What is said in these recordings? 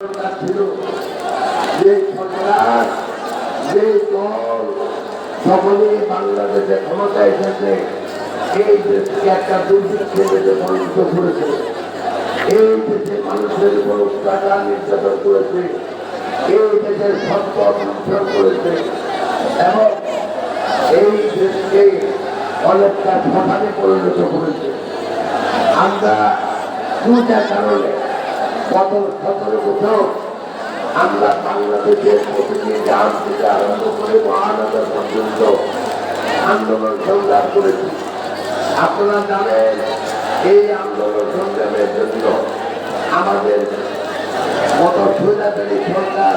যে সরকার যে দল সকলে বাংলাদেশে ক্ষমতা এসেছে এই দেশকে একটা দুর্ভিক্ষে পরিণত করেছে এই দেশে মানুষের উপর অত্যাচার নির্যাতন করেছে এই দেশের সম্পদ লুণ্ঠন করেছে এবং এই দেশকে অনেকটা শ্মশানে পরিণত করেছে। আমরা দুটা কারণে সতেরো বছর আমরা বাংলাদেশের প্রতিটি গ্রাম থেকে আরম্ভ করে মহানগর পর্যন্ত আন্দোলন সংগ্রাম করেছি। আপনারা জানেন, এই আন্দোলন সংগ্রামের জন্য আমাদের স্বৈরাচারী সরকার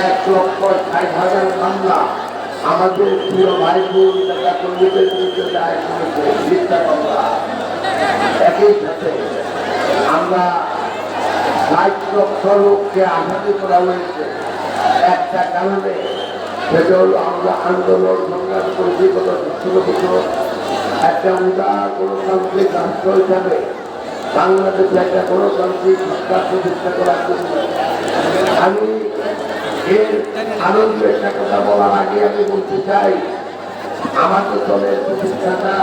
এক লক্ষ ষাট হাজার মামলা আমাদের প্রিয় ভাই বোন কর্মীদের বিরুদ্ধে দায়ের করেছে, মিথ্যা মামলা একই সাথে আমরা ষাট লক্ষ লোককে আঘাতি করা হয়েছে। একটা কারণে সেটা হলো আমরা আন্দোলন সংগ্রাম করেছি গত সতেরো বছর। একটা উদার গণতান্ত্রিক রাষ্ট্র হিসাবে বাংলাদেশে একটা গণতান্ত্রিক সরকার প্রতিষ্ঠা জন্য আমি এর আনন্দ একটা কথা বলার আগে আমি বলতে চাই, আমাদের দলের প্রতিষ্ঠাতা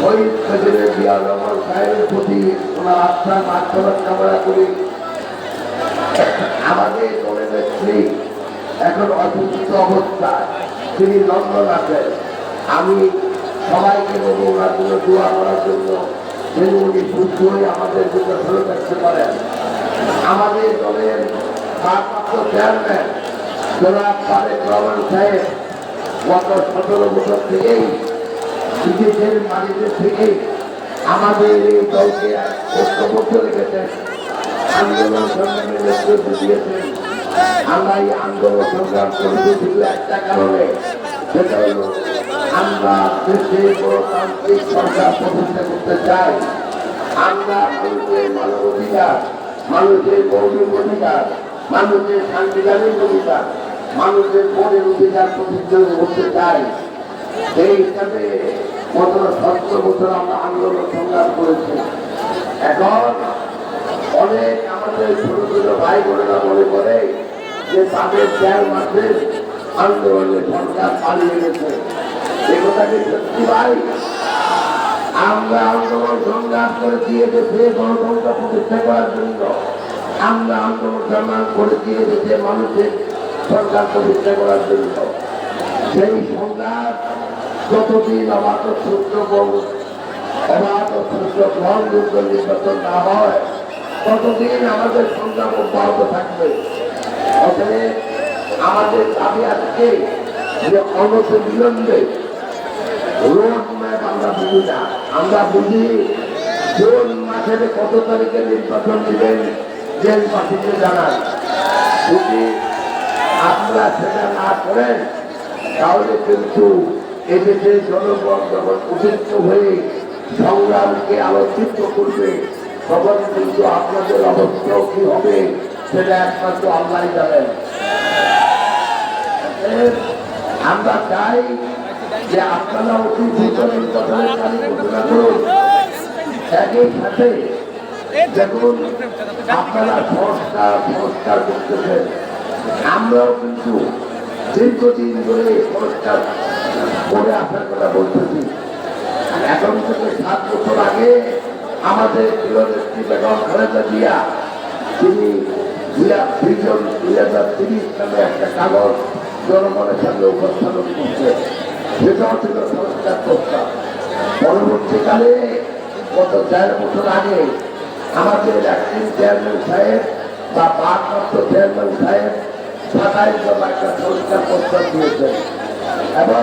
শহীদ প্রেসিডেন্ট জিয়া রহমান সাহেবের প্রতি ওনার আত্মার মাধ্যমে করি। আমাদের দলের নেত্রী এখন অসুস্থ তিনি লন্ডন আছেন আমি সবাইকে বলব, ওনার জন্য দোয়া করার জন্য যেন উনি সুস্থ হয়ে আমাদের জন্য ভালো থাকতে পারেন। আমাদের দলের ভারপ্রাপ্ত চেয়ারম্যান জনাব তারেক রহমান সাহেব গত সতেরো বছর থেকেই বিদেশের বাড়িতে থেকে আমাদের এই দলকে ঐক্যবদ্ধ রেখেছেন। আন্দোলন সংগ্রামের নেতৃত্ব দিয়েছেন আমরা এই আন্দোলন সংগ্রাম করেছি শুধু একটা কারণে। সেটা হলো আমরা দেশে গণতান্ত্রিক সরকার প্রতিষ্ঠা করতে চাই। আমরা মানুষের মানব অধিকার মানুষের মৌলিক অধিকার, মানুষের সাংবিধানিক অধিকার, মানুষের মনের অধিকার প্রতিষ্ঠা করতে চাই। সেই হিসাবে গত সতেরো বছর আমরা আন্দোলন সংগ্রাম করেছি। এখন অনেক আমাদের ছোট ছোট ভাই বোনেরা মনে করে যে তাদের চার মাসের আন্দোলনে সরকার পালিয়ে গেছে। এ কথা কি সত্যি ভাই? আমরা আন্দোলন সংগ্রাম করে দিয়ে দেশে গণতন্ত্র প্রতিষ্ঠা করার জন্য। আমরা আন্দোলন সংগ্রাম করে দিয়ে দেশে মানুষের সরকার প্রতিষ্ঠা করার জন্য। সেই সংগ্রাম যতদিন অবাধ সূত্র অবাধ সূত্র গ্রহণযোগ্য নির্বাচন না হয়, ততদিন আমাদের সংগ্রাম অব্যাহত থাকবে। আমাদের দাবি আজকে যে অনত বিলম্বে আমরা বুঝি না, আমরা বুঝি কোন মাসের কত তারিখে নির্বাচন দিবেন জেলবাসীকে জানান। যদি আপনারা সেটা না করেন, তাহলে কিন্তু এদেশের জনগণ যখন উপযুক্ত হয়ে সংগ্রামকে আলোচিত করবে, তখন কিন্তু আপনাদের অবস্থাও কি হবে সেটা একমাত্র আল্লাহ জানেন। আমরা চাই যে আপনারা অতি নির্বাচনের তারিখ ঘোষণা করুন। একই সাথে দেখুন, আপনারা সংস্কার সংস্কার করতেছেন। আমরাও কিন্তু দীর্ঘদিন ধরে সংস্কার করে আসার কথা বলতেছি। এখন থেকে সাত বছর আগে আমাদের প্রিয় নেত্রী বেগম খালেদা জিয়া, তিনি ভিজন দুই হাজার তিরিশ নামে একটা কাগজ জনগণের সামনে উপস্থাপন করছে। সেটাও ছিল সংস্কার প্রস্তাব পরবর্তীকালে, গত চার বছর আগে আমাদের একদিন চেয়ারম্যান সাহেব বা ভারপ্রাপ্ত চেয়ারম্যান সাহেব সাতাইশ দফা একটা সংস্কার প্রস্তাব দিয়েছেন। এবং